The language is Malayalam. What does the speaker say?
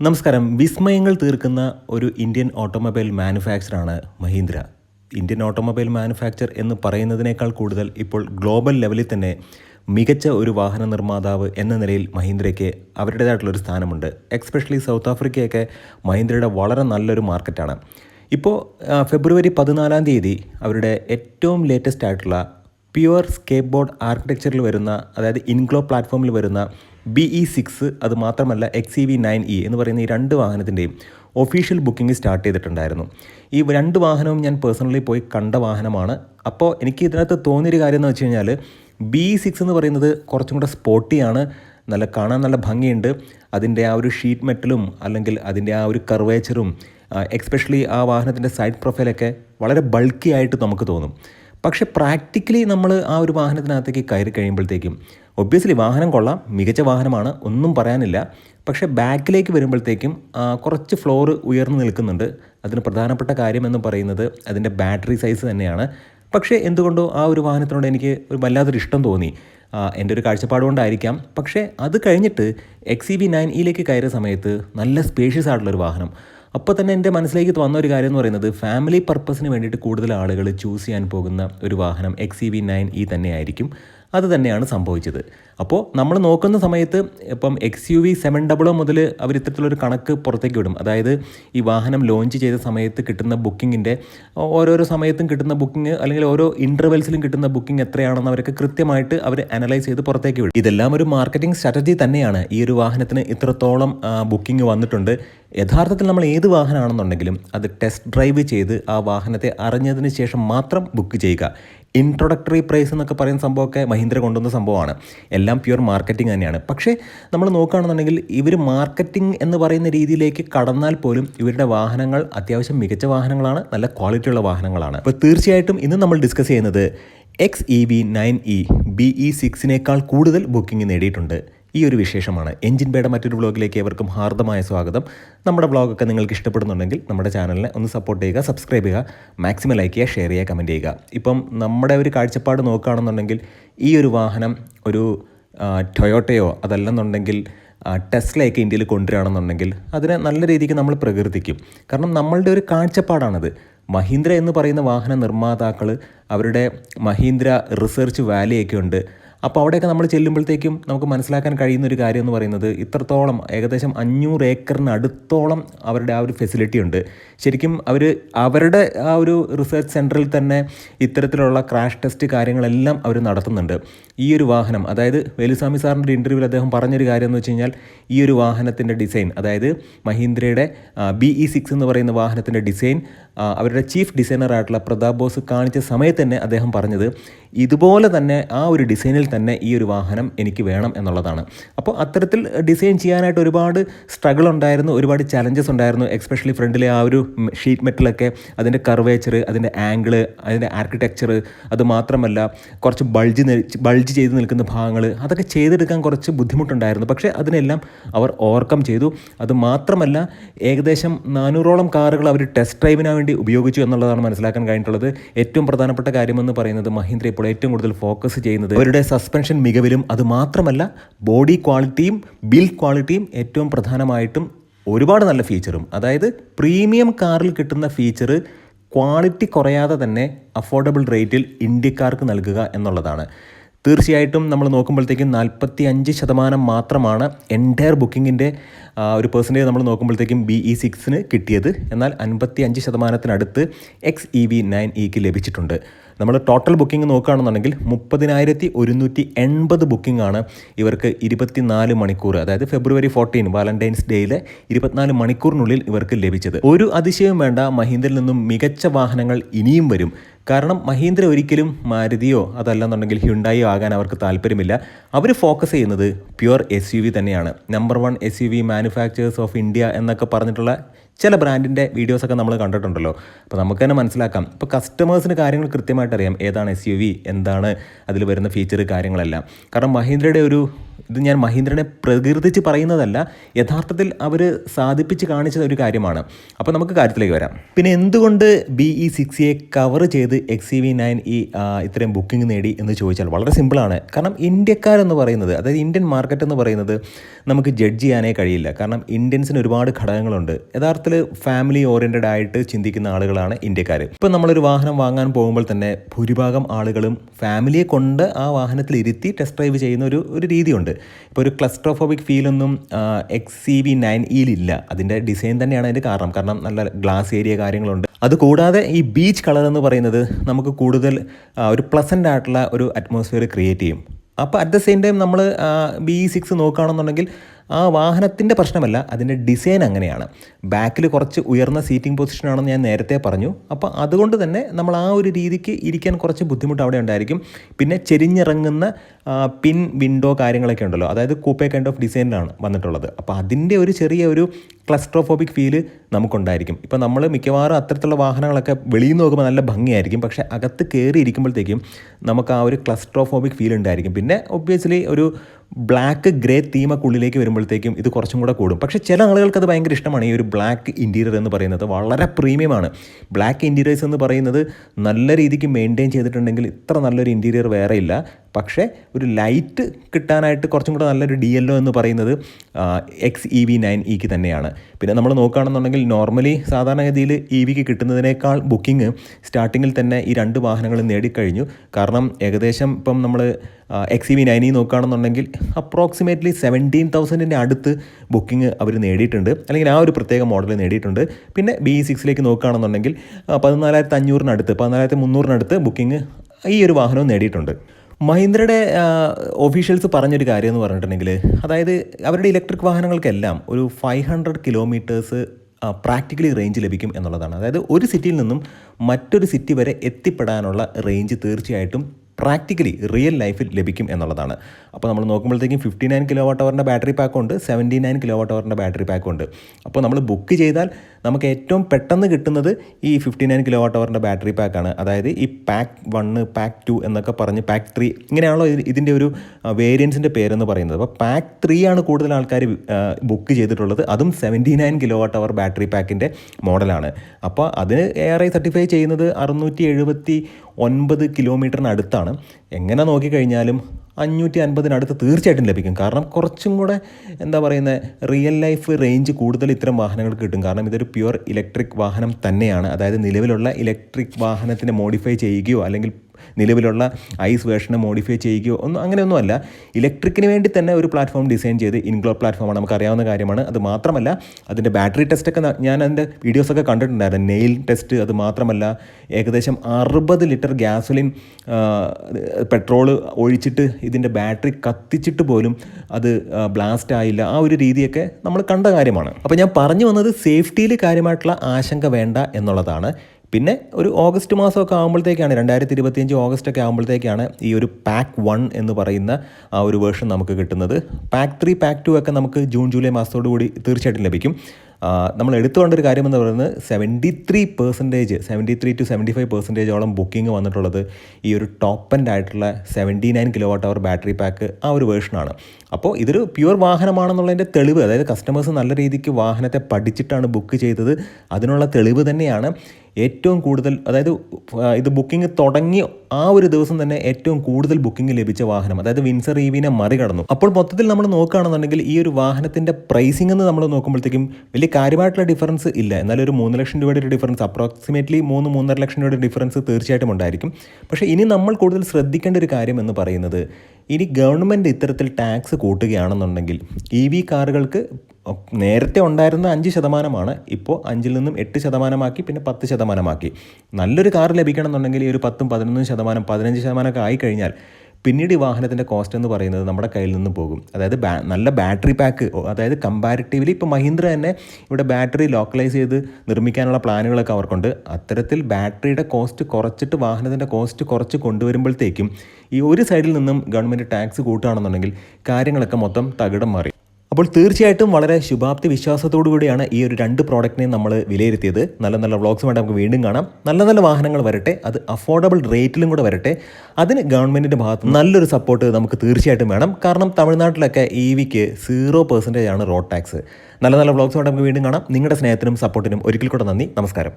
നമസ്കാരം. വിസ്മയങ്ങൾ തീർക്കുന്ന ഒരു ഇന്ത്യൻ ഓട്ടോമൊബൈൽ മാനുഫാക്ചറാണ് മഹീന്ദ്ര. ഇന്ത്യൻ ഓട്ടോമൊബൈൽ മാനുഫാക്ചർ എന്ന് പറയുന്നതിനേക്കാൾ കൂടുതൽ ഇപ്പോൾ ഗ്ലോബൽ ലെവലിൽ തന്നെ മികച്ച ഒരു വാഹന നിർമ്മാതാവ് എന്ന നിലയിൽ മഹീന്ദ്രയ്ക്ക് അവരുടേതായിട്ടുള്ളൊരു സ്ഥാനമുണ്ട്. എക്സ്പെഷ്യലി സൗത്ത് ആഫ്രിക്കയൊക്കെ മഹീന്ദ്രയുടെ വളരെ നല്ലൊരു മാർക്കറ്റാണ്. ഇപ്പോൾ ഫെബ്രുവരി പതിനാലാം തീയതി അവരുടെ ഏറ്റവും ലേറ്റസ്റ്റ് ആയിട്ടുള്ള പ്യുവർ സ്കേപ്പ് ബോർഡ് ആർക്കിടെക്ചറിൽ വരുന്ന അതായത് ഇൻഗ്ലോ പ്ലാറ്റ്ഫോമിൽ വരുന്ന ബി ഇ സിക്സ് അത് മാത്രമല്ല X E V nine E എന്ന് പറയുന്ന ഈ രണ്ട് വാഹനത്തിന്റെയും ഒഫീഷ്യൽ ബുക്കിംഗ് സ്റ്റാർട്ട് ചെയ്തിട്ടുണ്ടായിരുന്നു. ഈ രണ്ട് വാഹനവും ഞാൻ പേഴ്സണലി പോയി കണ്ട വാഹനമാണ്. അപ്പോൾ എനിക്ക് ഇതിനകത്ത് തോന്നിയൊരു കാര്യം എന്ന് വെച്ച് കഴിഞ്ഞാൽ ബി സിക്സ് എന്ന് പറയുന്നത് കുറച്ചും കൂടെ സ്പോട്ടിയാണ് നല്ല കാണാൻ നല്ല ഭംഗിയുണ്ട്. അതിന്റെ ആ ഒരു ഷീറ്റ് മെറ്റലും അല്ലെങ്കിൽ അതിന്റെ ആ ഒരു കർവേച്ചറും എക്സ്പെഷ്യലി ആ വാഹനത്തിന്റെ സൈഡ് പ്രൊഫൈലൊക്കെ വളരെ ബൾക്കി ആയിട്ട് നമുക്ക് തോന്നും. പക്ഷെ പ്രാക്ടിക്കലി നമ്മൾ ആ ഒരു വാഹനത്തിനകത്തേക്ക് കയറി കഴിയുമ്പോഴത്തേക്കും ഒബ്വിയസ്ലി വാഹനം കൊള്ളാം മികച്ച വാഹനമാണ് ഒന്നും പറയാനില്ല. പക്ഷേ ബാക്കിലേക്ക് വരുമ്പോഴത്തേക്കും കുറച്ച് ഫ്ലോർ ഉയർന്നു നിൽക്കുന്നുണ്ട്. അതിന് പ്രധാനപ്പെട്ട കാര്യം എന്ന് പറയുന്നത് അതിന്റെ ബാറ്ററി സൈസ് തന്നെയാണ്. പക്ഷേ എന്തുകൊണ്ടോ ആ ഒരു വാഹനത്തിനോട് എനിക്ക് ഒരു വല്ലാത്തൊരു ഇഷ്ടം തോന്നി. എന്റെ ഒരു കാഴ്ചപ്പാട് കൊണ്ടായിരിക്കാം. പക്ഷേ അത് കഴിഞ്ഞിട്ട് എക്സ് ഇ ബി നയൻ ഇയിലേക്ക് കയറിയ സമയത്ത് നല്ല സ്പേഷ്യസ് ആയിട്ടുള്ളൊരു വാഹനം. അപ്പോൾ തന്നെ എന്റെ മനസ്സിലേക്ക് വന്ന ഒരു കാര്യം എന്ന് പറയുന്നത് ഫാമിലി പർപ്പസിന് വേണ്ടിയിട്ട് കൂടുതൽ ആളുകൾ ചൂസ് ചെയ്യാൻ പോകുന്ന ഒരു വാഹനം X E V nine E തന്നെയായിരിക്കും. അത് തന്നെയാണ് സംഭവിച്ചത്. അപ്പോൾ നമ്മൾ നോക്കുന്ന സമയത്ത് ഇപ്പം X U V seven double O മുതൽ അവർ ഇത്തരത്തിലൊരു കണക്ക് പുറത്തേക്ക് വിടും. അതായത് ഈ വാഹനം ലോഞ്ച് ചെയ്ത സമയത്ത് കിട്ടുന്ന ബുക്കിങ്ങിന്റെ ഓരോരോ സമയത്തും കിട്ടുന്ന ബുക്കിംഗ് അല്ലെങ്കിൽ ഓരോ ഇന്റർവെൽസിലും കിട്ടുന്ന ബുക്കിംഗ് എത്രയാണെന്ന് അവരൊക്കെ കൃത്യമായിട്ട് അവർ അനലൈസ് ചെയ്ത് പുറത്തേക്ക് വിടും. ഇതെല്ലാം ഒരു മാർക്കറ്റിംഗ് സ്ട്രാറ്റജി തന്നെയാണ്. ഈ ഒരു വാഹനത്തിന് ഇത്രത്തോളം ബുക്കിംഗ് വന്നിട്ടുണ്ട്. യഥാർത്ഥത്തിൽ നമ്മൾ ഏത് വാഹനമാണെന്നുണ്ടെങ്കിലും അത് ടെസ്റ്റ് ഡ്രൈവ് ചെയ്ത് ആ വാഹനത്തെ അറിഞ്ഞതിന് ശേഷം മാത്രം ബുക്ക് ചെയ്യുക. ഇൻട്രൊഡക്ടറി പ്രൈസ് എന്നൊക്കെ പറയുന്ന സംഭവമൊക്കെ മഹീന്ദ്ര കൊണ്ടുവന്ന സംഭവമാണ്. എല്ലാം പ്യുവർ മാർക്കറ്റിംഗ് തന്നെയാണ്. പക്ഷേ നമ്മൾ നോക്കുകയാണെന്നുണ്ടെങ്കിൽ ഇവർ മാർക്കറ്റിംഗ് എന്ന് പറയുന്ന രീതിയിലേക്ക് കടന്നാൽ പോലും ഇവരുടെ വാഹനങ്ങൾ അത്യാവശ്യം മികച്ച വാഹനങ്ങളാണ് നല്ല ക്വാളിറ്റി ഉള്ള വാഹനങ്ങളാണ്. അപ്പോൾ തീർച്ചയായിട്ടും ഇന്ന് നമ്മൾ ഡിസ്കസ് ചെയ്യുന്നത് X E V nine E B E സിക്സിനേക്കാൾ കൂടുതൽ ബുക്കിംഗ് നേടിയിട്ടുണ്ട്. ഈ ഒരു വിശേഷമാണ്. എഞ്ചിൻ ബേയുടെ മറ്റൊരു വ്ളോഗിലേക്ക് ഏവർക്കും ഹാർദമായ സ്വാഗതം. നമ്മുടെ വ്ളോഗൊക്കെ നിങ്ങൾക്ക് ഇഷ്ടപ്പെടുന്നുണ്ടെങ്കിൽ നമ്മുടെ ചാനലിനെ ഒന്ന് സപ്പോർട്ട് ചെയ്യുക സബ്സ്ക്രൈബ് ചെയ്യുക മാക്സിമം ലൈക്ക് ചെയ്യുക ഷെയർ ചെയ്യുക കമന്റ് ചെയ്യുക. ഇപ്പം നമ്മുടെ ഒരു കാഴ്ചപ്പാട് നോക്കുകയാണെന്നുണ്ടെങ്കിൽ ഈ ഒരു വാഹനം ഒരു ടൊയോട്ടയോ അതല്ലെന്നുണ്ടെങ്കിൽ ടെസ്ലയൊക്കെ ഇന്ത്യയിൽ കൊണ്ടുവരികയാണെന്നുണ്ടെങ്കിൽ അതിനെ നല്ല രീതിക്ക് നമ്മൾ പ്രകീർത്തിക്കും. കാരണം നമ്മളുടെ ഒരു കാഴ്ചപ്പാടാണത്. മഹീന്ദ്ര എന്ന് പറയുന്ന വാഹന നിർമ്മാതാക്കൾ അവരുടെ മഹീന്ദ്ര റിസർച്ച് വാലിയൊക്കെ ഉണ്ട്. അപ്പോൾ അവിടെയൊക്കെ നമ്മൾ ചെല്ലുമ്പോഴത്തേക്കും നമുക്ക് മനസ്സിലാക്കാൻ കഴിയുന്ന ഒരു കാര്യം എന്ന് പറയുന്നത് ഇത്രത്തോളം ഏകദേശം അഞ്ഞൂറ് ഏക്കറിന് അടുത്തോളം അവരുടെ ആ ഒരു ഫെസിലിറ്റി ഉണ്ട്. ശരിക്കും അവർ അവരുടെ ആ ഒരു റിസർച്ച് സെന്ററിൽ തന്നെ ഇത്തരത്തിലുള്ള ക്രാഷ് ടെസ്റ്റ് കാര്യങ്ങളെല്ലാം അവർ നടത്തുന്നുണ്ട്. ഈ ഒരു വാഹനം അതായത് വേലുസ്വാമി സാറിന്റെ ഇന്റർവ്യൂവിൽ അദ്ദേഹം പറഞ്ഞൊരു കാര്യം എന്ന് വെച്ച് കഴിഞ്ഞാൽ ഈ ഒരു വാഹനത്തിന്റെ ഡിസൈൻ അതായത് മഹീന്ദ്രയുടെ ബി ഇ സിക്സ് എന്ന് പറയുന്ന വാഹനത്തിന്റെ ഡിസൈൻ അവരുടെ ചീഫ് ഡിസൈനറായിട്ടുള്ള പ്രതാപ് ബോസ് കാണിച്ച സമയത്ത് തന്നെ അദ്ദേഹം പറഞ്ഞത് ഇതുപോലെ തന്നെ ആ ഒരു ഡിസൈനിൽ തന്നെ ഈ ഒരു വാഹനം എനിക്ക് വേണം എന്നുള്ളതാണ്. അപ്പോൾ അത്തരത്തിൽ ഡിസൈൻ ചെയ്യാനായിട്ട് ഒരുപാട് സ്ട്രഗിൾ ഉണ്ടായിരുന്നു ഒരുപാട് ചലഞ്ചസ് ഉണ്ടായിരുന്നു. എക്സ്പെഷ്യലി ഫ്രണ്ടിലെ ആ ഒരു ഷീറ്റ് മെറ്റലൊക്കെ അതിന്റെ കർവേച്ചർ അതിന്റെ ആംഗിൾ അതിന്റെ ആർക്കിടെക്ചർ അത് മാത്രമല്ല കുറച്ച് ബൾജ് ബൾജ് ചെയ്ത് നിൽക്കുന്ന ഭാഗങ്ങൾ അതൊക്കെ ചെയ്തെടുക്കാൻ കുറച്ച് ബുദ്ധിമുട്ടുണ്ടായിരുന്നു. പക്ഷേ അതിനെല്ലാം അവർ ഓവർകം ചെയ്തു. അത് മാത്രമല്ല ഏകദേശം നാനൂറോളം കാറുകൾ അവർ ടെസ്റ്റ് ഡ്രൈവിന് വേണ്ടി ഉപയോഗിച്ചു എന്നുള്ളതാണ് മനസ്സിലാക്കാൻ കഴിഞ്ഞിട്ടുള്ളത്. ഏറ്റവും പ്രധാനപ്പെട്ട കാര്യമെന്ന് പറയുന്നത് മഹീന്ദ്ര ഇപ്പോൾ ഏറ്റവും കൂടുതൽ ഫോക്കസ് ചെയ്യുന്നത് അവരുടെ സസ്പെൻഷൻ മികവിലും അതുമാത്രമല്ല ബോഡി ക്വാളിറ്റിയും ബിൽഡ് ക്വാളിറ്റിയും ഏറ്റവും പ്രധാനമായിട്ടും ഒരുപാട് നല്ല ഫീച്ചറും അതായത് പ്രീമിയം കാറിൽ കിട്ടുന്ന ഫീച്ചർ ക്വാളിറ്റി കുറയാതെ തന്നെ അഫോർഡബിൾ റേറ്റിൽ ഇന്ത്യക്കാർക്ക് നൽകുക എന്നുള്ളതാണ്. തീർച്ചയായിട്ടും നമ്മൾ നോക്കുമ്പോഴത്തേക്കും നാൽപ്പത്തി അഞ്ച് ശതമാനം മാത്രമാണ് എന്റയർ ബുക്കിങ്ങിന്റെ ഒരു പെർസെന്റേജ് നമ്മൾ നോക്കുമ്പോഴത്തേക്കും ബി ഇ സിക്സിന് കിട്ടിയത്. എന്നാൽ അൻപത്തി അഞ്ച് ശതമാനത്തിനടുത്ത് എക്സ് ഇ വി നയൻ ഇക്ക് ലഭിച്ചിട്ടുണ്ട്. നമ്മൾ ടോട്ടൽ ബുക്കിംഗ് നോക്കുകയാണെന്നുണ്ടെങ്കിൽ മുപ്പതിനായിരത്തി ഒരുന്നൂറ്റി എൺപത് ബുക്കിംഗ് ആണ് ഇവർക്ക് ഇരുപത്തിനാല് മണിക്കൂർ അതായത് ഫെബ്രുവരി ഫോർട്ടീൻ വാലന്റൈൻസ് ഡേയിലെ ഇരുപത്തിനാല് മണിക്കൂറിനുള്ളിൽ ഇവർക്ക് ലഭിച്ചത്. ഒരു അതിശയം വേണ്ട മഹീന്ദ്രയിൽ നിന്നും മികച്ച വാഹനങ്ങൾ ഇനിയും വരും. കാരണം മഹീന്ദ്ര ഒരിക്കലും മാരുതിയോ അതല്ലെന്നുണ്ടെങ്കിൽ ഹ്യുണ്ടായോ ആകാൻ അവർക്ക് താല്പര്യമില്ല. അവർ ഫോക്കസ് ചെയ്യുന്നത് പ്യുവർ എസ് യു വി തന്നെയാണ്. Number one S U V manufacturers of India എന്നൊക്കെ പറഞ്ഞിട്ടുള്ള ചില ബ്രാൻഡിന്റെ വീഡിയോസൊക്കെ നമ്മൾ കണ്ടിട്ടുണ്ടല്ലോ. അപ്പോൾ നമുക്ക് തന്നെ മനസ്സിലാക്കാം. ഇപ്പോൾ കസ്റ്റമേഴ്സിന് കാര്യങ്ങൾ കൃത്യമായിട്ട് അറിയാം ഏതാണ് എസ് യു വി എന്താണ് അതിൽ വരുന്ന ഫീച്ചർ കാര്യങ്ങളെല്ലാം. കാരണം മഹീന്ദ്രയുടെ ഒരു ഇത് ഞാൻ മഹീന്ദ്രനെ പ്രകീർത്തിച്ച് പറയുന്നതല്ല യഥാർത്ഥത്തിൽ അവർ സാധിപ്പിച്ച് കാണിച്ച ഒരു കാര്യമാണ്. അപ്പോൾ നമുക്ക് കാര്യത്തിലേക്ക് വരാം. പിന്നെ എന്തുകൊണ്ട് B E six A cover ചെയ്ത് എക്സ് സി വി നയൻ ഈ ഇത്രയും ബുക്കിംഗ് നേടി എന്ന് ചോദിച്ചാൽ വളരെ സിമ്പിളാണ് കാരണം ഇന്ത്യക്കാരെന്ന് പറയുന്നത് അതായത് ഇന്ത്യൻ മാർക്കറ്റ് എന്ന് പറയുന്നത് നമുക്ക് ജഡ്ജ് ചെയ്യാനേ കഴിയില്ല. കാരണം ഇന്ത്യൻസിന് ഒരുപാട് ഘടകങ്ങളുണ്ട്. യഥാർത്ഥത്തിൽ ഫാമിലി ഓറിയന്റഡ് ആയിട്ട് ചിന്തിക്കുന്ന ആളുകളാണ് ഇന്ത്യക്കാർ ഇപ്പം നമ്മളൊരു വാഹനം വാങ്ങാൻ പോകുമ്പോൾ തന്നെ ഭൂരിഭാഗം ആളുകളും ഫാമിലിയെ കൊണ്ട് ആ വാഹനത്തിൽ ഇരുത്തി ടെസ്റ്റ് ഡ്രൈവ് ചെയ്യുന്ന ഒരു ഒരു രീതിയുണ്ട്. ഇപ്പോൾ ഒരു ക്ലസ്ട്രോഫോബിക് ഫീലൊന്നും എക്സ് സി വി നയൻ ഇയിലില്ല അതിന്റെ ഡിസൈൻ തന്നെയാണ് അതിന്റെ കാരണം. കാരണം നല്ല ഗ്ലാസ് ഏരിയ കാര്യങ്ങളുണ്ട്. അതുകൂടാതെ ഈ ബീച്ച് കളർ എന്ന് പറയുന്നത് നമുക്ക് കൂടുതൽ ഒരു പ്ലസന്റ് ആയിട്ടുള്ള ഒരു അറ്റ്മോസ്ഫിയർ ക്രിയേറ്റ് ചെയ്യും. അപ്പോൾ അറ്റ് ദ സെയിം ടൈം നമ്മൾ ബി സിക്സ് നോക്കുകയാണെന്നുണ്ടെങ്കിൽ ആ വാഹനത്തിന്റെ പ്രശ്നമല്ല അതിന്റെ ഡിസൈൻ അങ്ങനെയാണ്. ബാക്കിൽ കുറച്ച് ഉയർന്ന സീറ്റിംഗ് പൊസിഷനാണെന്ന് ഞാൻ നേരത്തെ പറഞ്ഞു. അപ്പോൾ അതുകൊണ്ട് തന്നെ നമ്മൾ ആ ഒരു രീതിക്ക് ഇരിക്കാൻ കുറച്ച് ബുദ്ധിമുട്ട് അവിടെ ഉണ്ടായിരിക്കും. പിന്നെ ചെരിഞ്ഞിറങ്ങുന്ന പിൻ വിൻഡോ കാര്യങ്ങളൊക്കെ ഉണ്ടല്ലോ. അതായത് കൂപ്പേ കൈൻഡ് ഓഫ് ഡിസൈനിലാണ് വന്നിട്ടുള്ളത്. അപ്പോൾ അതിന്റെ ഒരു ചെറിയ ഒരു ക്ലസ്ട്രോഫോബിക് ഫീൽ നമുക്കുണ്ടായിരിക്കും. ഇപ്പോൾ നമ്മൾ മിക്കവാറും അത്തരത്തിലുള്ള വാഹനങ്ങളൊക്കെ വെളിയിൽ നിന്ന് നോക്കുമ്പോൾ നല്ല ഭംഗിയായിരിക്കും. പക്ഷേ അകത്ത് കയറി ഇരിക്കുമ്പോഴത്തേക്കും നമുക്ക് ആ ഒരു ക്ലസ്ട്രോഫോബിക് ഫീൽ ഉണ്ടായിരിക്കും. പിന്നെ ഒബ്വിയസ്ലി ഒരു ബ്ലാക്ക് ഗ്രേ തീമൊക്കെ ഉള്ളിലേക്ക് വരുമ്പോഴത്തേക്കും ഇത് കുറച്ചും കൂടെ കൂടും. പക്ഷേ ചില ആളുകൾക്ക് അത് ഭയങ്കര ഇഷ്ടമാണ്. ഈ ഒരു ബ്ലാക്ക് ഇന്റീരിയർ എന്ന് പറയുന്നത് വളരെ പ്രീമിയമാണ് ബ്ലാക്ക് ഇന്റീരിയേഴ്സ് എന്ന് പറയുന്നത് നല്ല രീതിക്ക് മെയിന്റെയിൻ ചെയ്തിട്ടുണ്ടെങ്കിൽ ഇത്ര നല്ലൊരു ഇന്റീരിയർ വേറെ ഇല്ല. പക്ഷേ ഒരു ലൈറ്റ് കിട്ടാനായിട്ട് കുറച്ചും കൂടെ നല്ലൊരു ഡി എൽ ഒ എന്ന് പറയുന്നത് എക്സ് ഇ വി നയൻ ഇക്ക് തന്നെയാണ്. പിന്നെ നമ്മൾ നോക്കുകയാണെന്നുണ്ടെങ്കിൽ നോർമലി സാധാരണഗതിയിൽ ഇ വിക്ക് കിട്ടുന്നതിനേക്കാൾ ബുക്കിംഗ് സ്റ്റാർട്ടിങ്ങിൽ തന്നെ ഈ രണ്ട് വാഹനങ്ങൾ നേടിക്കഴിഞ്ഞു. കാരണം ഏകദേശം ഇപ്പം നമ്മൾ എക്സ് ഇ വി നയനി നോക്കുകയാണെന്നുണ്ടെങ്കിൽ അപ്രോക്സിമേറ്റ്ലി സെവന്റീൻ തൗസൻഡിന്റെ അടുത്ത് ബുക്കിംഗ് അവർ നേടിയിട്ടുണ്ട്. അല്ലെങ്കിൽ ആ ഒരു പ്രത്യേക മോഡൽ നേടിയിട്ടുണ്ട്. പിന്നെ ബി സിക്സിലേക്ക് നോക്കുകയാണെന്നുണ്ടെങ്കിൽ ആ, പതിനാലായിരത്തി അഞ്ഞൂറിനടുത്ത് പതിനാലായിരത്തി മുന്നൂറിനടുത്ത് ബുക്കിംഗ് ഈ ഒരു വാഹനവും നേടിയിട്ടുണ്ട്. മഹീന്ദ്രയുടെ ഒഫീഷ്യൽസ് പറഞ്ഞൊരു കാര്യം എന്ന് പറഞ്ഞിട്ടുണ്ടെങ്കിൽ അതായത് അവരുടെ ഇലക്ട്രിക് വാഹനങ്ങൾക്കെല്ലാം ഒരു five hundred kilometers practically range ലഭിക്കും എന്നുള്ളതാണ്. അതായത് ഒരു സിറ്റിയിൽ നിന്നും മറ്റൊരു സിറ്റി വരെ എത്തിപ്പെടാനുള്ള റേഞ്ച് തീർച്ചയായിട്ടും പ്രാക്ടിക്കലി റിയൽ ലൈഫിൽ ലഭിക്കും എന്നുള്ളതാണ്. അപ്പോൾ നമ്മൾ നോക്കുമ്പോഴത്തേക്കും ഫിഫ്റ്റി നയൻ കിലോ വാട്ട് അവറിന്റെ ബാറ്ററി പാക്ക് ഉണ്ട് സെവന്റി നയൻ കിലോ വാട്ട് അവറിന്റെ ബാറ്ററി പാക്ക് ഉണ്ട്. അപ്പോൾ നമ്മൾ ബുക്ക് ചെയ്താൽ നമുക്ക് ഏറ്റവും പെട്ടെന്ന് കിട്ടുന്നത് ഈ ഫിഫ്റ്റി നയൻ കിലോ വാട്ട് അവറിന്റെ ബാറ്ററി പാക്കാണ് അതായത് ഈ പാക്ക് വണ്ണ് പാക്ക് ടു എന്നൊക്കെ പറഞ്ഞ് പാക്ക് ത്രീ ഇങ്ങനെയാണല്ലോ ഇത് ഇതിന്റെ ഒരു വേരിയൻസിന്റെ പേരെന്ന് പറയുന്നത്. അപ്പോൾ പാക്ക് ത്രീ ആണ് കൂടുതൽ ആൾക്കാർ ബുക്ക് ചെയ്തിട്ടുള്ളത്. അതും seventy nine kilo watt hour battery പാക്കിന്റെ മോഡലാണ് അപ്പോൾ അതിന് ഐ സർട്ടിഫൈ ചെയ്യുന്നത് അറുന്നൂറ്റി എഴുപത്തി ഒൻപത് കിലോമീറ്ററിനടുത്താണ് എങ്ങനെ നോക്കിക്കഴിഞ്ഞാലും അഞ്ഞൂറ്റി അൻപതിനടുത്ത് തീർച്ചയായിട്ടും ലഭിക്കും. കാരണം കുറച്ചും കൂടെ എന്താ പറയുന്നത് റിയൽ ലൈഫ് റേഞ്ച് കൂടുതൽ ഇത്തരം വാഹനങ്ങൾക്ക് കിട്ടും. കാരണം ഇതൊരു പ്യുവർ ഇലക്ട്രിക് വാഹനം തന്നെയാണ്. അതായത് നിലവിലുള്ള ഇലക്ട്രിക് വാഹനത്തിനെ മോഡിഫൈ ചെയ്യുകയോ അല്ലെങ്കിൽ നിലവിലുള്ള ഐസ് വേർഷനെ മോഡിഫൈ ചെയ്യുകയോ ഒന്നും അങ്ങനെയൊന്നുമല്ല. ഇലക്ട്രിക്കിന് വേണ്ടി തന്നെ ഒരു പ്ലാറ്റ്ഫോം ഡിസൈൻ ചെയ്ത് ഇൻഗ്ലോ പ്ലാറ്റ്ഫോമാണ് നമുക്കറിയാവുന്ന കാര്യമാണ്. അത് മാത്രമല്ല അതിന്റെ ബാറ്ററി ടെസ്റ്റൊക്കെ ഞാൻ അതിന്റെ വീഡിയോസൊക്കെ കണ്ടിട്ടുണ്ടായിരുന്നു. നെയിൽ ടെസ്റ്റ് അത് മാത്രമല്ല ഏകദേശം അറുപത് ലിറ്റർ ഗ്യാസോലിൻ പെട്രോൾ ഒഴിച്ചിട്ട് ഇതിന്റെ ബാറ്ററി കത്തിച്ചിട്ട് പോലും അത് ബ്ലാസ്റ്റ് ആയില്ല. ആ ഒരു രീതിയൊക്കെ നമ്മൾ കണ്ട കാര്യമാണ്. അപ്പോൾ ഞാൻ പറഞ്ഞു വന്നത് സേഫ്റ്റിയിൽ കാര്യമായിട്ടുള്ള ആശങ്ക വേണ്ട എന്നുള്ളതാണ്. പിന്നെ ഒരു ഓഗസ്റ്റ് മാസമൊക്കെ ആകുമ്പോഴത്തേക്കാണ് രണ്ടായിരത്തി ഇരുപത്തിയഞ്ച് ഓഗസ്റ്റ് ഒക്കെ ആകുമ്പോഴത്തേക്കാണ് ഈ ഒരു പാക്ക് വൺ എന്ന് പറയുന്ന ആ ഒരു വേർഷൻ നമുക്ക് കിട്ടുന്നത്. പാക്ക് ത്രീ പാക്ക് ടു ഒക്കെ നമുക്ക് ജൂൺ ജൂലൈ മാസത്തോടു കൂടി തീർച്ചയായിട്ടും ലഭിക്കും. നമ്മൾ എടുത്തുകൊണ്ട ഒരു കാര്യം എന്ന് പറയുന്നത് seventy three percentage seventy three to seventy five പെർസെന്റേജോളം booking വന്നിട്ടുള്ളത് ഈ ഒരു ടോപ്പ് എൻഡ് ആയിട്ടുള്ള seventy nine kilo watt hour battery pack ആ ഒരു വേർഷനാണ് അപ്പോൾ ഇതൊരു പ്യുവർ വാഹനമാണെന്നുള്ളതിന്റെ തെളിവ് അതായത് കസ്റ്റമേഴ്സ് നല്ല രീതിക്ക് വാഹനത്തെ പഠിച്ചിട്ടാണ് ബുക്ക് ചെയ്തത്. അതിനുള്ള തെളിവ് തന്നെയാണ് ഏറ്റവും കൂടുതൽ അതായത് ഇത് ബുക്കിംഗ് തുടങ്ങി ആ ഒരു ദിവസം തന്നെ ഏറ്റവും കൂടുതൽ ബുക്കിംഗ് ലഭിച്ച വാഹനം അതായത് വിൻസർ ഇവിനെ മറികടന്നു. അപ്പോൾ മൊത്തത്തിൽ നമ്മൾ നോക്കുകയാണെന്നുണ്ടെങ്കിൽ ഈ ഒരു വാഹനത്തിന്റെ പ്രൈസിംഗ് എന്ന് നമ്മൾ നോക്കുമ്പോഴത്തേക്കും വലിയ കാര്യമായിട്ടുള്ള ഡിഫറൻസ് ഇല്ല. എന്നാലും ഒരു മൂന്ന് ലക്ഷം രൂപയുടെ ഒരു ഡിഫറൻസ് അപ്രോക്സിമേറ്റ്ലി മൂന്ന് മൂന്നര ലക്ഷം രൂപയുടെ ഡിഫറൻസ് തീർച്ചയായിട്ടും ഉണ്ടായിരിക്കും. പക്ഷേ ഇനി നമ്മൾ കൂടുതൽ ശ്രദ്ധിക്കേണ്ട ഒരു കാര്യം എന്ന് പറയുന്നത് ഇനി ഗവൺമെന്റ് ഇത്തരത്തിൽ ടാക്സ് കൂട്ടുകയാണെന്നുണ്ടെങ്കിൽ ഇ വി കാറുകൾക്ക് നേരത്തെ ഉണ്ടായിരുന്ന അഞ്ച് ശതമാനമാണ് ഇപ്പോൾ അഞ്ചിൽ നിന്നും എട്ട് ശതമാനമാക്കി പിന്നെ പത്ത് ശതമാനമാക്കി. നല്ലൊരു കാർ ലഭിക്കണം എന്നുണ്ടെങ്കിൽ ഈ ഒരു പത്തും പതിനൊന്നും ശതമാനം പതിനഞ്ച് ശതമാനമൊക്കെ ആയിക്കഴിഞ്ഞാൽ പിന്നീട് ഈ വാഹനത്തിന്റെ കോസ്റ്റ് എന്ന് പറയുന്നത് നമ്മുടെ കയ്യിൽ നിന്ന് പോകും. അതായത് നല്ല ബാറ്ററി പാക്ക് അതായത് കമ്പാരിറ്റീവ്ലി ഇപ്പോൾ മഹീന്ദ്ര തന്നെ ഇവിടെ ബാറ്ററി ലോക്കലൈസ് ചെയ്ത് നിർമ്മിക്കാനുള്ള പ്ലാനുകളൊക്കെ അവർക്കുണ്ട്. അത്തരത്തിൽ ബാറ്ററിയുടെ കോസ്റ്റ് കുറച്ചിട്ട് വാഹനത്തിന്റെ കോസ്റ്റ് കുറച്ച് കൊണ്ടുവരുമ്പോഴത്തേക്കും ഈ ഒരു സൈഡിൽ നിന്നും ഗവൺമെന്റ് ടാക്സ് കൂട്ടുകയാണെന്നുണ്ടെങ്കിൽ കാര്യങ്ങളൊക്കെ മൊത്തം തകിടം മാറി. അപ്പോൾ തീർച്ചയായിട്ടും വളരെ ശുഭാപ്തി വിശ്വാസത്തോടു കൂടിയാണ് ഈ ഒരു രണ്ട് പ്രോഡക്റ്റിനെയും നമ്മൾ വിലയിരുത്തിയത്. നല്ല നല്ല വ്ളോഗ്സുമായിട്ട് നമുക്ക് വീണ്ടും കാണാം. നല്ല നല്ല വാഹനങ്ങൾ വരട്ടെ അത് അഫോർഡബിൾ റേറ്റിലും കൂടെ വരട്ടെ. അതിന് ഗവൺമെന്റിന്റെ ഭാഗത്ത് നല്ലൊരു സപ്പോർട്ട് നമുക്ക് തീർച്ചയായിട്ടും വേണം. കാരണം തമിഴ്നാട്ടിലൊക്കെ ഇ വിക്ക് സീറോ പെർസെന്റേജ് ആണ് റോഡ് ടാക്സ് നല്ല നല്ല വ്ളോഗ്സുമായിട്ട് നമുക്ക് വീണ്ടും കാണാം. നിങ്ങളുടെ സ്നേഹത്തിനും സപ്പോർട്ടിനും ഒരിക്കൽ കൂടെ നന്ദി. നമസ്കാരം.